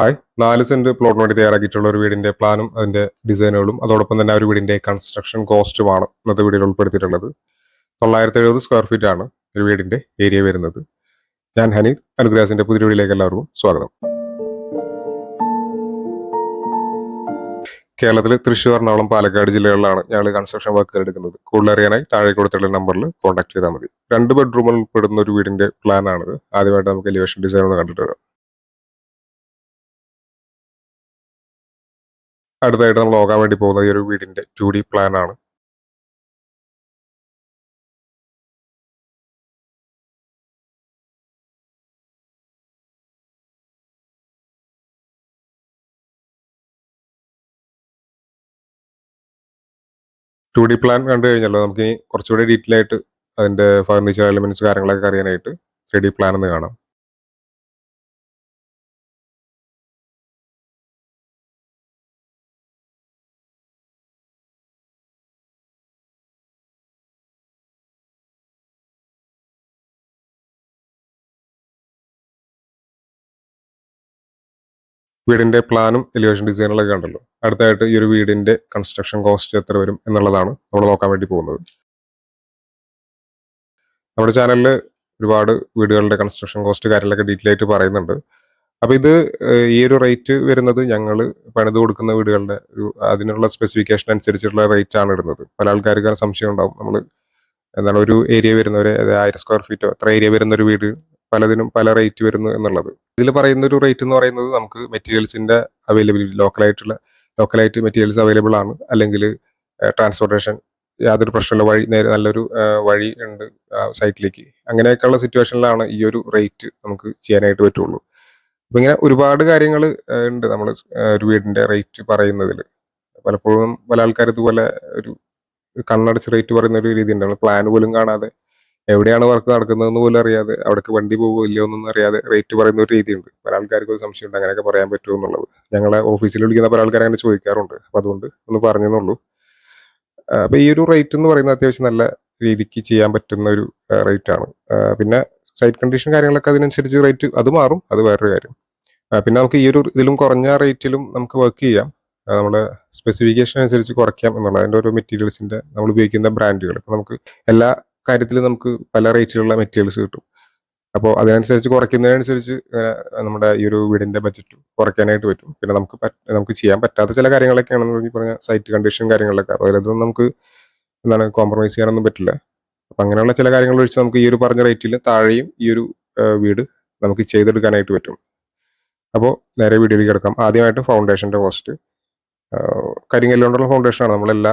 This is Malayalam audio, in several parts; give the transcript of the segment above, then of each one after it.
ഹായ്. നാല് സെന്റ് പ്ലോട്ടിന് വേണ്ടി തയ്യാറാക്കിയിട്ടുള്ള ഒരു വീടിന്റെ പ്ലാനും അതിന്റെ ഡിസൈനുകളും അതോടൊപ്പം തന്നെ ആ ഒരു വീടിന്റെ കൺസ്ട്രക്ഷൻ കോസ്റ്റുമാണ് ഇന്നത്തെ വീഡിയോയിൽ ഉൾപ്പെടുത്തിയിട്ടുള്ളത്. തൊള്ളായിരത്തി എഴുപത് സ്ക്വയർ ഫീറ്റ് ആണ് ഒരു വീടിന്റെ ഏരിയ വരുന്നത്. ഞാൻ ഹനീദ് അനുഗ്രഹസിന്റെ പുതിയ വീടിലേക്ക് എല്ലാവർക്കും സ്വാഗതം. കേരളത്തിലെ തൃശ്ശൂർ എറണാകുളം പാലക്കാട് ജില്ലകളിലാണ് ഞങ്ങൾ കൺസ്ട്രക്ഷൻ വർക്കുകൾ എടുക്കുന്നത്. കൂടുതൽ അറിയാനായി താഴെ കൊടുത്തിട്ടുള്ള നമ്പറിൽ കോൺടാക്ട് ചെയ്താൽ മതി. രണ്ട് ബെഡ്റൂമിൽ ഉൾപ്പെടുന്ന ഒരു വീടിന്റെ പ്ലാനാണിത് ആദ്യമായിട്ട് നമുക്ക് എലിവേഷൻ ഡിസൈൻ ഒന്ന് കണ്ടിട്ട് വരാം. അടുത്തായിട്ട് നമ്മൾ നോക്കാൻ വേണ്ടി പോകുന്ന ഈ ഒരു വീടിന്റെ ടു ഡി ആണ്. ടു ഡി പ്ലാൻ കണ്ടു കഴിഞ്ഞല്ലോ നമുക്ക് ഇനി കുറച്ചുകൂടി ഡീറ്റെയിൽ ആയിട്ട് അതിന്റെ ഫർണിച്ചർ എലിമെന്റ്സ് കാര്യങ്ങളൊക്കെ അറിയാനായിട്ട് ത്രീ ഡി പ്ലാൻ ഒന്ന് കാണാം. വീടിന്റെ പ്ലാനും എലിവേഷൻ ഡിസൈനുകളൊക്കെ കണ്ടല്ലോ. അടുത്തായിട്ട് ഈ ഒരു വീടിന്റെ കൺസ്ട്രക്ഷൻ കോസ്റ്റ് എത്ര വരും എന്നുള്ളതാണ് നമ്മൾ നോക്കാൻ വേണ്ടി പോകുന്നത്. നമ്മുടെ ചാനലിൽ ഒരുപാട് വീടുകളുടെ കൺസ്ട്രക്ഷൻ കോസ്റ്റ് കാര്യങ്ങളൊക്കെ ഡീറ്റെയിൽ ആയിട്ട് പറയുന്നുണ്ട്. അപ്പൊ ഇത് ഈ ഒരു റേറ്റ് വരുന്നത് ഞങ്ങൾ പണിത് കൊടുക്കുന്ന വീടുകളുടെ ഒരു അതിനുള്ള സ്പെസിഫിക്കേഷൻ അനുസരിച്ചുള്ള റേറ്റ് ആണ് ഇടുന്നത്. പല ആൾക്കാർക്ക് സംശയം ഉണ്ടാവും. നമ്മൾ എന്താണ് ഒരു ഏരിയ വരുന്നവരെ ആയിരം സ്ക്വയർ ഫീറ്റോ അത്ര ഏരിയ വരുന്ന ഒരു വീട് പലതിനും പല റേറ്റ് വരുന്നു എന്നുള്ളത്. ഇതിൽ പറയുന്ന ഒരു റേറ്റ് എന്ന് പറയുന്നത് നമുക്ക് മെറ്റീരിയൽസിന്റെ അവൈലബിലിറ്റി ലോക്കലായിട്ടുള്ള ലോക്കലായിട്ട് മെറ്റീരിയൽസ് അവൈലബിൾ ആണ്. അല്ലെങ്കിൽ ട്രാൻസ്പോർട്ടേഷൻ യാതൊരു പ്രശ്നമില്ല. വഴി നേരെ നല്ലൊരു വഴി ഉണ്ട് സൈറ്റിലേക്ക് അങ്ങനെയൊക്കെയുള്ള സിറ്റുവേഷനിലാണ് ഈ ഒരു റേറ്റ് നമുക്ക് ചെയ്യാനായിട്ട് പറ്റുള്ളൂ. അപ്പം ഇങ്ങനെ ഒരുപാട് കാര്യങ്ങൾ ഉണ്ട് നമ്മൾ ഒരു വീടിന്റെ റേറ്റ് പറയുന്നതിൽ പലപ്പോഴും പല ആൾക്കാർ ഇതുപോലെ ഒരു കണ്ണടച്ച് റേറ്റ് പറയുന്ന ഒരു രീതി ഉണ്ട് പ്ലാൻ പോലും കാണാതെ എവിടെയാണ് വർക്ക് നടക്കുന്നതെന്ന് പോലും അറിയാതെ അവിടേക്ക് വണ്ടി പോകുമോ ഇല്ലയോ എന്നൊന്നും അറിയാതെ റേറ്റ് പറയുന്ന ഒരു രീതിയുണ്ട്. പല ആൾക്കാർക്ക് ഒരു സംശയമുണ്ട് അങ്ങനെയൊക്കെ പറയാൻ പറ്റുമോ എന്നുള്ളത്. ഞങ്ങളെ ഓഫീസിൽ വിളിക്കുന്ന പല ആൾക്കാർ അങ്ങനെ ചോദിക്കാറുണ്ട്. അപ്പം അതുകൊണ്ട് ഒന്ന് പറഞ്ഞെന്നുള്ളൂ. അപ്പം ഈ ഒരു റേറ്റ് എന്ന് പറയുന്നത് അത്യാവശ്യം നല്ല രീതിക്ക് ചെയ്യാൻ പറ്റുന്ന ഒരു റേറ്റ് ആണ്. പിന്നെ സൈറ്റ് കണ്ടീഷൻ കാര്യങ്ങളൊക്കെ അതിനനുസരിച്ച് റേറ്റ് അത് മാറും. അത് വേറൊരു കാര്യം. പിന്നെ നമുക്ക് ഈ ഒരു ഇതിലും കുറഞ്ഞ റേറ്റിലും നമുക്ക് വർക്ക് ചെയ്യാം. നമ്മുടെ സ്പെസിഫിക്കേഷൻ അനുസരിച്ച് കുറയ്ക്കാം എന്നുള്ളത് അതിന്റെ ഓരോ മെറ്റീരിയൽസിന്റെ നമ്മൾ ഉപയോഗിക്കുന്ന ബ്രാൻഡുകൾ ഇപ്പം നമുക്ക് എല്ലാ കാര്യത്തിലും നമുക്ക് പല റേറ്റിലുള്ള മെറ്റീരിയൽസ് കിട്ടും. അപ്പോൾ അതിനനുസരിച്ച് കുറയ്ക്കുന്നതിനനുസരിച്ച് നമ്മുടെ ഈ ഒരു വീടിന്റെ ബഡ്ജറ്റ് കുറയ്ക്കാനായിട്ട് പറ്റും. പിന്നെ നമുക്ക് നമുക്ക് ചെയ്യാൻ പറ്റാത്ത ചില കാര്യങ്ങളൊക്കെ ആണെന്ന് പറഞ്ഞ സൈറ്റ് കണ്ടീഷൻ കാര്യങ്ങളൊക്കെ അപ്പോൾ അതിലൊന്നും നമുക്ക് എന്താണ് കോംപ്രമൈസ് ചെയ്യാനൊന്നും പറ്റില്ല. അപ്പം അങ്ങനെയുള്ള ചില കാര്യങ്ങൾ ഒഴിച്ച് നമുക്ക് ഈ ഒരു പറഞ്ഞ റേറ്റിൽ താഴെയും ഈ ഒരു വീട് നമുക്ക് ചെയ്തെടുക്കാനായിട്ട് പറ്റും. അപ്പോൾ നേരെ വീഡിയോയിലേക്ക് കിടക്കാം. ആദ്യമായിട്ട് ഫൗണ്ടേഷന്റെ കോസ്റ്റ് കരിങ്കല്ലുകൊണ്ടുള്ള ഫൗണ്ടേഷനാണ് നമ്മളെല്ലാ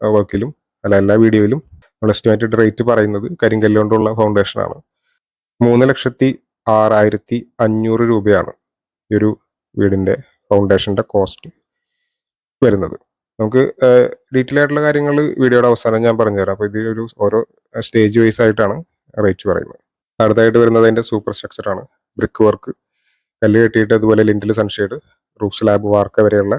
വർക്കിലും അല്ല എല്ലാ വീഡിയോയിലും എസ്റ്റിമേറ്റഡ് റേറ്റ് പറയുന്നത് കരിങ്കല്ലുകൊണ്ടുള്ള ഫൗണ്ടേഷനാണ് മൂന്ന് ലക്ഷത്തി ആറായിരത്തി അഞ്ഞൂറ് രൂപയാണ് ഈ ഒരു വീടിന്റെ ഫൗണ്ടേഷന്റെ കോസ്റ്റ് വരുന്നത്. നമുക്ക് ഡീറ്റെയിൽ ആയിട്ടുള്ള കാര്യങ്ങൾ വീഡിയോയുടെ അവസാനം ഞാൻ പറഞ്ഞുതരാം. അപ്പോൾ ഇത് ഒരു ഓരോ സ്റ്റേജ് വൈസ് ആയിട്ടാണ് റേറ്റ് പറയുന്നത്. അടുത്തായിട്ട് വരുന്നത് അതിന്റെ സൂപ്പർ സ്ട്രക്ചർ ആണ്. ബ്രിക്ക് വർക്ക് കല്ല് കെട്ടിയിട്ട് അതുപോലെ ലിൻഡിൽ സൺഷെയ്ഡ് റൂഫ് സ്ലാബ് വാർക്ക വരെയുള്ള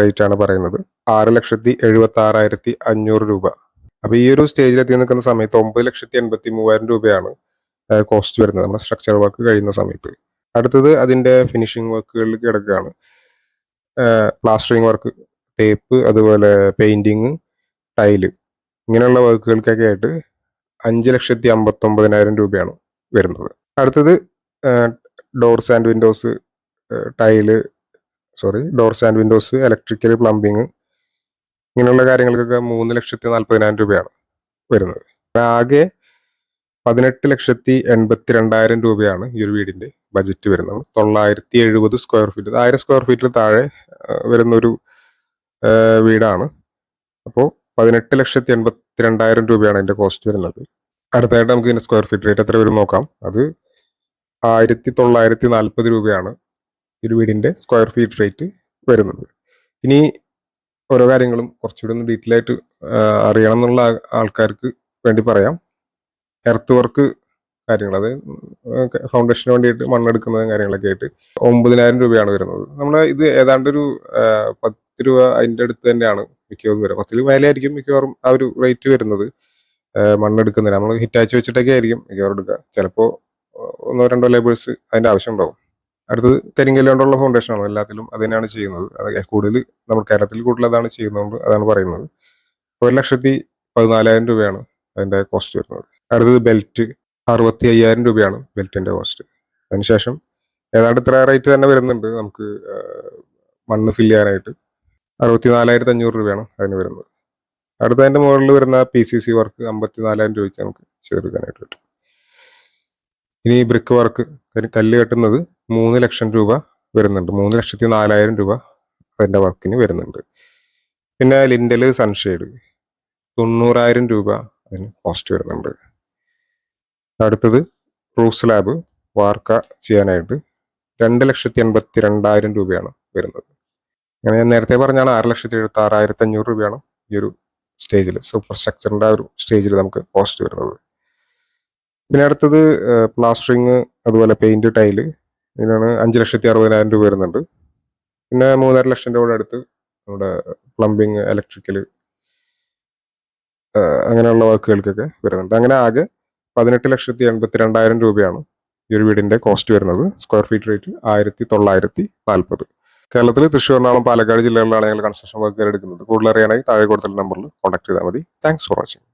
റേറ്റ് ആണ് പറയുന്നത്. ആറ് ലക്ഷത്തി എഴുപത്തി ആറായിരത്തി അഞ്ഞൂറ് രൂപ. അപ്പൊ ഈ ഒരു സ്റ്റേജിൽ എത്തി നിൽക്കുന്ന സമയത്ത് ഒമ്പത് ലക്ഷത്തി എൺപത്തി മൂവായിരം രൂപയാണ് കോസ്റ്റ് വരുന്നത് നമ്മുടെ സ്ട്രക്ചർ വർക്ക് കഴിയുന്ന സമയത്ത്. അടുത്തത് അതിന്റെ ഫിനിഷിംഗ് വർക്കുകളിൽ കിടക്കുകയാണ്. പ്ലാസ്റ്ററിങ് വർക്ക് ടേപ്പ് അതുപോലെ പെയിന്റിങ് ടൈൽ ഇങ്ങനെയുള്ള വർക്കുകൾക്കൊക്കെ ആയിട്ട് അഞ്ച് ലക്ഷത്തി അമ്പത്തി ഒമ്പതിനായിരം രൂപയാണ് വരുന്നത്. അടുത്തത് doors and windows tile sorry doors and windows electrical plumbing ഇങ്ങനെയുള്ള കാര്യങ്ങൾക്കൊക്കെ മൂന്ന് ലക്ഷത്തി നാൽപ്പതിനായിരം രൂപയാണ് വരുന്നത്. ആകെ പതിനെട്ട് ലക്ഷത്തി എൺപത്തി രണ്ടായിരം രൂപയാണ് ഈ ഒരു വീടിന്റെ ബജറ്റ് വരുന്നത്. തൊള്ളായിരത്തി എഴുപത് സ്ക്വയർ ഫീറ്റ് ആയിരം സ്ക്വയർ ഫീറ്റിൽ താഴെ വരുന്ന ഒരു വീടാണ്. അപ്പോൾ പതിനെട്ട് ലക്ഷത്തി എൺപത്തി രണ്ടായിരം രൂപയാണ് അതിന്റെ കോസ്റ്റ് വരുന്നത്. അടുത്തായിട്ട് നമുക്ക് ഇതിന്റെ സ്ക്വയർ ഫീറ്റ് റേറ്റ് എത്ര വരും നോക്കാം. അത് ആയിരത്തി തൊള്ളായിരത്തി നാൽപ്പത് രൂപയാണ് ഒരു വീടിന്റെ സ്ക്വയർ ഫീറ്റ് റേറ്റ് വരുന്നത്. ഇനി ഓരോ കാര്യങ്ങളും കുറച്ചുകൂടി ഒന്ന് ഡീറ്റെയിൽ ആയിട്ട് അറിയണം എന്നുള്ള ആൾക്കാർക്ക് വേണ്ടി പറയാം. എർത്ത് വർക്ക് കാര്യങ്ങൾ അതായത് ഫൗണ്ടേഷന് വേണ്ടിയിട്ട് മണ്ണെടുക്കുന്നതും കാര്യങ്ങളൊക്കെ ആയിട്ട് ഒമ്പതിനായിരം രൂപയാണ് വരുന്നത്. നമ്മൾ ഇത് ഏതാണ്ട് ഒരു പത്ത് രൂപ അതിന്റെ അടുത്ത് തന്നെയാണ് മിക്കവാറും വരിക പത്തിൽ മേലെയായിരിക്കും മിക്കവാറും ആ ഒരു റേറ്റ് വരുന്നത്. മണ്ണെടുക്കുന്നതിന്. നമ്മൾ ഹിറ്റാച്ച് വെച്ചിട്ടൊക്കെ ആയിരിക്കും മിക്കവാറും എടുക്കുക. ചിലപ്പോൾ ഒന്നോ രണ്ടോ ലേബേഴ്സ് അതിന്റെ ആവശ്യം ഉണ്ടാവും. അടുത്തത് കരിങ്കല്ലുകൊണ്ടുള്ള ഫൗണ്ടേഷനാണ് എല്ലാത്തിലും അത് തന്നെയാണ് ചെയ്യുന്നത്. അത് കൂടുതൽ നമ്മൾ കേരളത്തിൽ കൂടുതൽ അതാണ് ചെയ്യുന്നത് അതാണ് പറയുന്നത്. ഒരു ലക്ഷത്തി പതിനാലായിരം രൂപയാണ് അതിന്റെ കോസ്റ്റ് വരുന്നത്. അടുത്തത് ബെൽറ്റ് അറുപത്തി അയ്യായിരം രൂപയാണ് ബെൽറ്റിന്റെ കോസ്റ്റ് അതിനുശേഷം ഏതാണ്ട് ഇത്ര റേറ്റ് തന്നെ വരുന്നുണ്ട് നമുക്ക് മണ്ണ് ഫില്ല് ചെയ്യാനായിട്ട്. അറുപത്തി നാലായിരത്തി അഞ്ഞൂറ് രൂപയാണ് അതിന് വരുന്നത്. അടുത്ത അതിന്റെ മുകളിൽ വരുന്ന പി സി സി വർക്ക് അമ്പത്തി നാലായിരം രൂപയ്ക്ക് നമുക്ക് ചെയ്തെടുക്കാനായിട്ട് പറ്റും. ഇനി ബ്രിക്ക് വർക്ക് കല്ല് കെട്ടുന്നത് മൂന്ന് ലക്ഷം രൂപ വരുന്നുണ്ട്. മൂന്ന് ലക്ഷത്തി നാലായിരം രൂപ അതിന്റെ വർക്കിന് വരുന്നുണ്ട്. പിന്നെ ലിൻഡൽ സൺഷെയ്ഡ് തൊണ്ണൂറായിരം രൂപ അതിന് കോസ്റ്റ് വരുന്നുണ്ട്. അടുത്തത് റൂഫ് സ്ലാബ് വാർക്ക ചെയ്യാനായിട്ട് രണ്ട് ലക്ഷത്തി എൺപത്തി രണ്ടായിരം രൂപയാണ് വരുന്നത്. അങ്ങനെ ഞാൻ നേരത്തെ പറഞ്ഞാണ് ആറ് ലക്ഷത്തി എഴുപത്തി ആറായിരത്തി അഞ്ഞൂറ് രൂപയാണ് ഈ ഒരു സ്റ്റേജിൽ സൂപ്പർ സ്ട്രക്ചറിന്റെ ആ ഒരു സ്റ്റേജിൽ നമുക്ക് കോസ്റ്റ് വരുന്നത്. പിന്നെ അടുത്തത് പ്ലാസ്റ്ററിങ് അതുപോലെ പെയിന്റ് ടൈൽ ഇതിനാണ് അഞ്ച് ലക്ഷത്തി അറുപതിനായിരം രൂപ വരുന്നുണ്ട്. പിന്നെ മൂന്നര ലക്ഷം രൂപയുടെ അടുത്ത് നമ്മുടെ പ്ലംബിങ് ഇലക്ട്രിക്കൽ അങ്ങനെയുള്ള വർക്കുകൾക്കൊക്കെ വരുന്നുണ്ട്. അങ്ങനെ ആകെ പതിനെട്ട് ലക്ഷത്തി എൺപത്തി രണ്ടായിരം രൂപയാണ് ഈ ഒരു വീടിന്റെ കോസ്റ്റ് വരുന്നത്. സ്ക്വയർ ഫീറ്റ് റേറ്റ് ആയിരത്തി തൊള്ളായിരത്തി നാൽപ്പത് കേരളത്തിൽ തൃശ്ശൂർ എറണാകുളം പാലക്കാട് ജില്ലകളിലാണ് ഞങ്ങൾ കൺസ്ട്രക്ഷൻ വർക്കുകൾ എടുക്കുന്നത് കൂടുതൽ അറിയാനായി താഴെ കൊടുത്തുള്ള നമ്പറിൽ കോൺടാക്ട് ചെയ്താൽ മതി. Thanks for watching